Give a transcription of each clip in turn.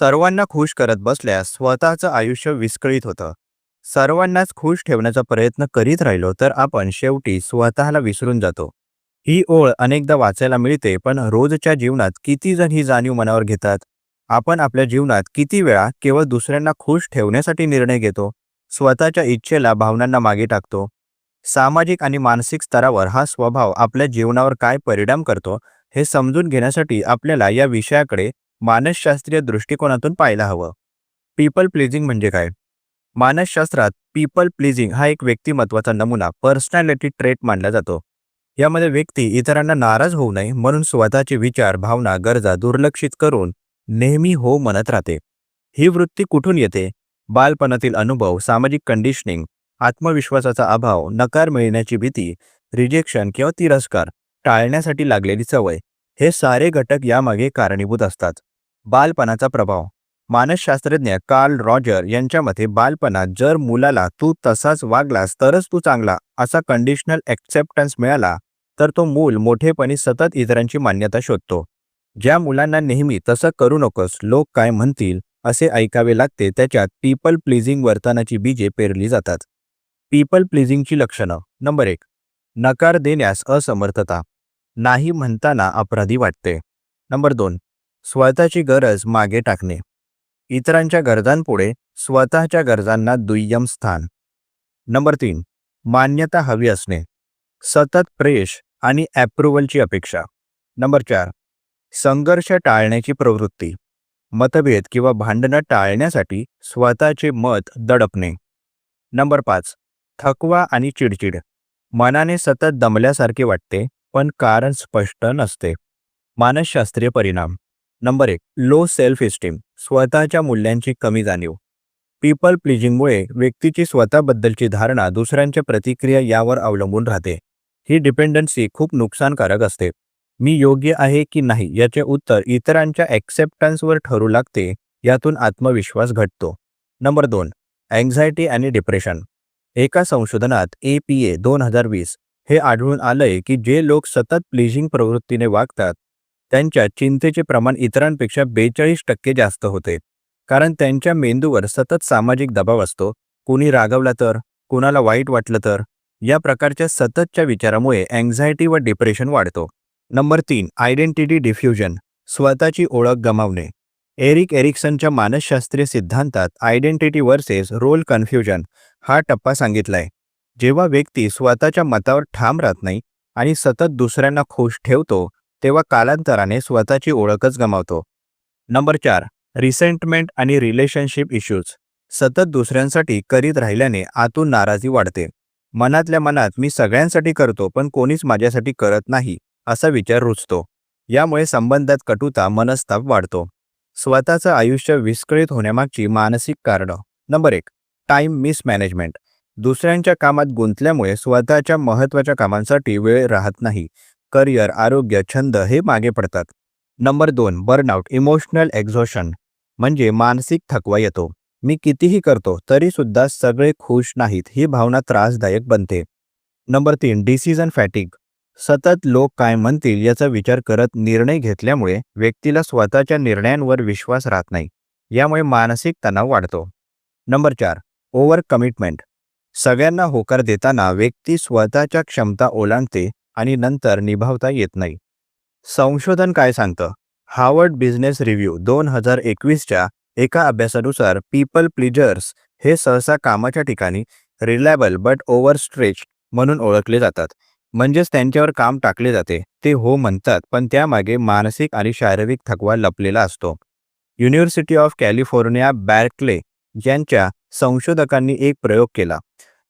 सर्वांना खुश करत बसल्यास स्वतःचं आयुष्य विस्कळीत होतं. सर्वांनाच खुश ठेवण्याचा प्रयत्न करीत राहिलो तर आपण शेवटी स्वतःला विसरून जातो. ही ओळ अनेकदा वाचायला मिळते पण रोजच्या जीवनात किती जण ही जाणीव मनावर घेतात? आपण आपल्या जीवनात किती वेळा केवळ दुसऱ्यांना खुश ठेवण्यासाठी निर्णय घेतो? स्वतःच्या इच्छेला भावनांना मागे टाकतो? सामाजिक आणि मानसिक स्तरावर हा स्वभाव आपल्या जीवनावर काय परिणाम करतो हे समजून घेण्यासाठी आपल्याला या विषयाकडे मानसशास्त्रीय दृष्टिकोनातून पाहायला हवं. पीपल प्लीजिंग म्हणजे काय? मानसशास्त्रात पीपल प्लीजिंग हा एक व्यक्तिमत्वाचा नमुना पर्सनॅलिटी ट्रेट मानला जातो. यामध्ये व्यक्ती इतरांना नाराज होऊ नये म्हणून स्वतःचे विचार भावना गरजा दुर्लक्षित करून नेहमी हो म्हणत राहते. ही वृत्ती कुठून येते? बालपणातील अनुभव सामाजिक कंडिशनिंग आत्मविश्वासाचा अभाव नकार मिळण्याची भीती रिजेक्शन किंवा तिरस्कार टाळण्यासाठी लागलेली सवय हे सारे घटक यामागे कारणीभूत असतात. बालपणाचा प्रभाव. मानसशास्त्रज्ञ कार्ल रॉजर यांच्या मते बालपणात जर मुलाला तू तसाच वागलास तरच तू चांगला असा कंडिशनल ॲक्सेप्टन्स मिळाला तर तो मूल मोठेपणी सतत इतरांची मान्यता शोधतो. ज्या मुलांना नेहमी तसं करू नकोस लोक काय म्हणतील असे ऐकावे लागते त्याच्यात पीपल प्लीजिंग वर्तनाची बीजे पेरली जातात. पीपल प्लीजिंगची लक्षणं. नंबर एक. नकार देण्यास असमर्थता. नाही म्हणताना अपराधी वाटते. नंबर दोन. स्वतःची गरज मागे टाकणे. इतरांच्या गरजांपुढे स्वतःच्या गरजांना दुय्यम स्थान. नंबर तीन मान्यता हवी असणे. सतत प्रेश आणि ॲप्रुव्हलची अपेक्षा. नंबर चार संघर्ष टाळण्याची प्रवृत्ती. मतभेद किंवा भांडणं टाळण्यासाठी स्वतःचे मत दडपणे. नंबर पाच थकवा आणि चिडचिड. मनाने सतत दमल्यासारखे वाटते पण कारण स्पष्ट नसते. मानसशास्त्रीय परिणाम. नंबर एक लो सेल्फ इस्टीम स्वतःच्या मूल्यांची कमी जाणीव. पीपल प्लीजिंगमुळे व्यक्तीची स्वतःबद्दलची धारणा दुसऱ्यांच्या प्रतिक्रिया यावर अवलंबून राहते. ही डिपेंडन्सी खूप नुकसानकारक असते. मी योग्य आहे की नाही याचे उत्तर इतरांच्या ॲक्सेप्टन्सवर ठरू लागते यातून आत्मविश्वास घटतो. नंबर दोन अँझायटी आणि डिप्रेशन एका संशोधनात ए पी ए दोन हजार वीस हे आढळून आलंय की जे लोक सतत प्लीजिंग प्रवृत्तीने वागतात त्यांच्या चिंतेचे प्रमाण इतरांपेक्षा बेचाळीस टक्के जास्त होते. कारण त्यांच्या मेंदूवर सतत सामाजिक दबाव असतो. कुणी रागवला तर? कुणाला वाईट वाटलं तर? या प्रकारच्या सततच्या विचारामुळे अँझायटी व डिप्रेशन वाढतो. नंबर तीन आयडेंटिटी डिफ्युजन स्वतःची ओळख गमावणे. एरिक एरिक्सनच्या मानसशास्त्रीय सिद्धांतात आयडेंटिटी वर्सेस रोल कन्फ्युजन हा टप्पा सांगितलाय. जेव्हा व्यक्ती स्वतःच्या मतावर ठाम राहत नाही आणि सतत दुसऱ्यांना खुश ठेवतो तेव्हा कालांतराने स्वतःची ओळखच गमावतो. नंबर चार रिसेंटमेंट आणि रिलेशनशिप इश्यूज सतत दुसऱ्यांसाठी करीत राहिल्याने आतून नाराजी वाढते. मनातल्या मनात मी सगळ्यांसाठी करतो पण कोणीच माझ्यासाठी करत नाही असा विचार रुचतो. यामुळे संबंधात कटुता मनस्ताप वाढतो. स्वतःचं आयुष्य विस्कळीत होण्यामागची मानसिक कारणं. नंबर एक टाईम मिसमॅनेजमेंट दुसऱ्यांच्या कामात गुंतल्यामुळे स्वतःच्या महत्त्वाच्या कामांसाठी वेळ राहत नाही. करिअर आरोग्य छंद हे मागे पडतात. नंबर दोन बर्नआउट इमोशनल एक्झॉशन म्हणजे मानसिक थकवा येतो. मी कितीही करतो तरी सुद्धा सगळे खुश नाहीत ही भावना त्रासदायक बनते. नंबर तीन डिसिजन फॅटिक सतत लोक काय म्हणतील याचा विचार करत निर्णय घेतल्यामुळे व्यक्तीला स्वतःच्या निर्णयांवर विश्वास राहत नाही. यामुळे मानसिक तणाव वाढतो. नंबर चार ओव्हर कमिटमेंट सगळ्यांना होकार देताना व्यक्ती स्वतःच्या क्षमता ओलांडते आणि नंतर निभावता येत नाही. संशोधन काय सांगतं? हार्वर्ड बिझनेस रिव्ह्यू दोन हजार एकवीसच्या एका अभ्यासानुसार पीपल प्लीजर्स हे सहसा कामाच्या ठिकाणी रिलायबल बट ओव्हर स्ट्रेच म्हणून ओळखले जातात. म्हणजेच त्यांच्यावर काम टाकले जाते ते हो म्हणतात पण त्यामागे मानसिक आणि शारीरिक थकवा लपलेला असतो. युनिव्हर्सिटी ऑफ कॅलिफोर्निया बॅर्कले यांच्या संशोधकांनी एक प्रयोग केला.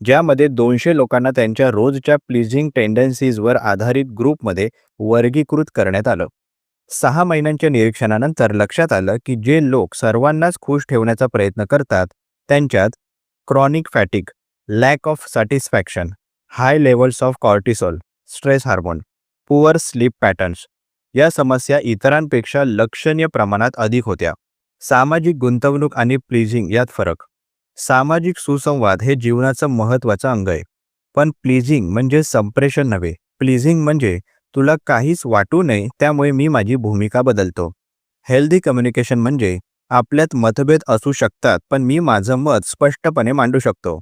ज्यामध्ये दोनशे लोकांना त्यांच्या रोजच्या प्लीजिंग टेंडन्सीजवर आधारित ग्रुपमध्ये वर्गीकृत करण्यात आलं. सहा महिन्यांच्या निरीक्षणानंतर लक्षात आलं की जे लोक सर्वांनाच खुश ठेवण्याचा प्रयत्न करतात त्यांच्यात chronic fatigue lack of satisfaction high levels of cortisol stress hormone poor sleep patterns या समस्या इतरांपेक्षा लक्षणीय प्रमाणात अधिक होत्या. सामाजिक गुंतवणूक आणि प्लीजिंग यात फरक सामाजिक सुसंवाद हे जीवनाचं महत्त्वाचं अंग आहे. पण प्लीजिंग म्हणजे संप्रेषण नव्हे. प्लीजिंग म्हणजे तुला काहीच वाटू नये त्यामुळे मी माझी भूमिका बदलतो. हेल्दी कम्युनिकेशन म्हणजे आपल्यात मतभेद असू शकतात पण मी माझं मत स्पष्टपणे मांडू शकतो.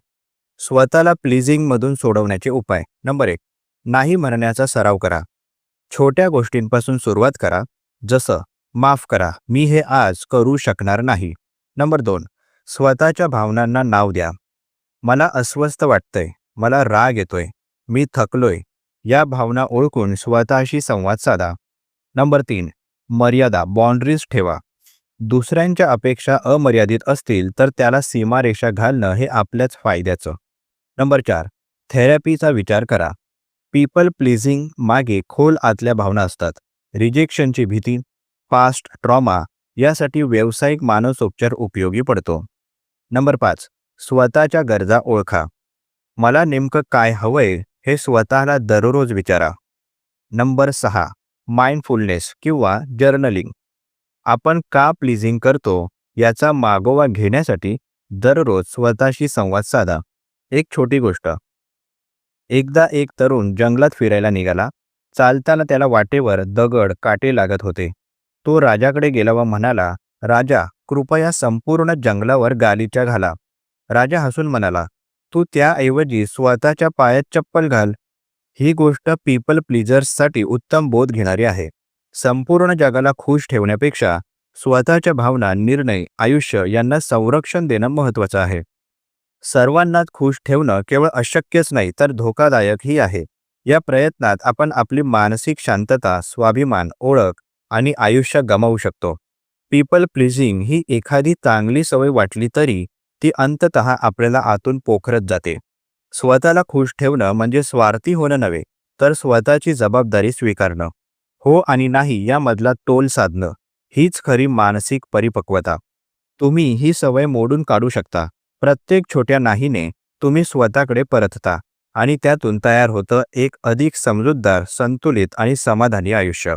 स्वतःला प्लीजिंगमधून सोडवण्याचे उपाय. नंबर एक नाही म्हणण्याचा सराव करा. छोट्या गोष्टींपासून सुरुवात करा. जसं माफ करा मी हे आज करू शकणार नाही. नंबर दोन स्वतःच्या भावनांना नाव द्या. मला अस्वस्थ वाटतंय. मला राग येतोय. मी थकलोय. या भावना ओळखून स्वतःशी संवाद साधा. नंबर तीन. मर्यादा. बाउंड्रीज ठेवा. दुसऱ्यांच्या अपेक्षा अमर्यादित असतील तर त्याला सीमारेषा घालणं हे आपल्याच फायद्याचं. नंबर चार. थेरपीचा विचार करा. पीपल प्लीजिंग मागे खोल आतल्या भावना असतात. रिजेक्शनची भीती पास्ट ट्रॉमा यासाठी व्यावसायिक मानसोपचार उपयोगी पडतो. नंबर पाच. स्वतःच्या गरजा ओळखा. मला नेमकं काय हवंय हे स्वतःला दररोज विचारा. नंबर सहा. माइंडफुलनेस किंवा जर्नलिंग. आपण का प्लीजिंग करतो याचा मागोवा घेण्यासाठी दररोज स्वतःशी संवाद साधा. एक छोटी गोष्ट. एकदा एक तरुण जंगलात फिरायला निघाला. चालताना त्याला वाटेवर दगड काटे लागत होते. तो राजाकडे गेला व म्हणाला राजा कृपया संपूर्ण जंगलावर गालिचा घाला. राजा हसून म्हणाला तू त्याऐवजी स्वतःच्या पायात चप्पल घाल. ही गोष्ट पीपल प्लीजर्ससाठी उत्तम बोध घेणारी आहे. संपूर्ण जगाला खुश ठेवण्यापेक्षा स्वतःच्या भावना निर्णय आयुष्य यांना संरक्षण देणं महत्त्वाचं आहे. सर्वांनाच खुश ठेवणं केवळ अशक्यच नाही तर धोकादायकही आहे. या प्रयत्नात आपण आपली मानसिक शांतता स्वाभिमान ओळख आणि आयुष्य गमावू शकतो. पीपल प्लीजिंग ही एखादी चांगली सवय वाटली तरी ती अंततः आपल्याला आतून पोखरत जाते. स्वतःला खुश ठेवणं म्हणजे स्वार्थी होणं नव्हे तर स्वतःची जबाबदारी स्वीकारणं. हो आणि नाही यामधला तोल साधणं हीच खरी मानसिक परिपक्वता. तुम्ही ही सवय मोडून काढू शकता. प्रत्येक छोट्या नाहीने तुम्ही स्वतःकडे परतता आणि त्यातून तयार होतं एक अधिक समजूतदार संतुलित आणि समाधानी आयुष्य.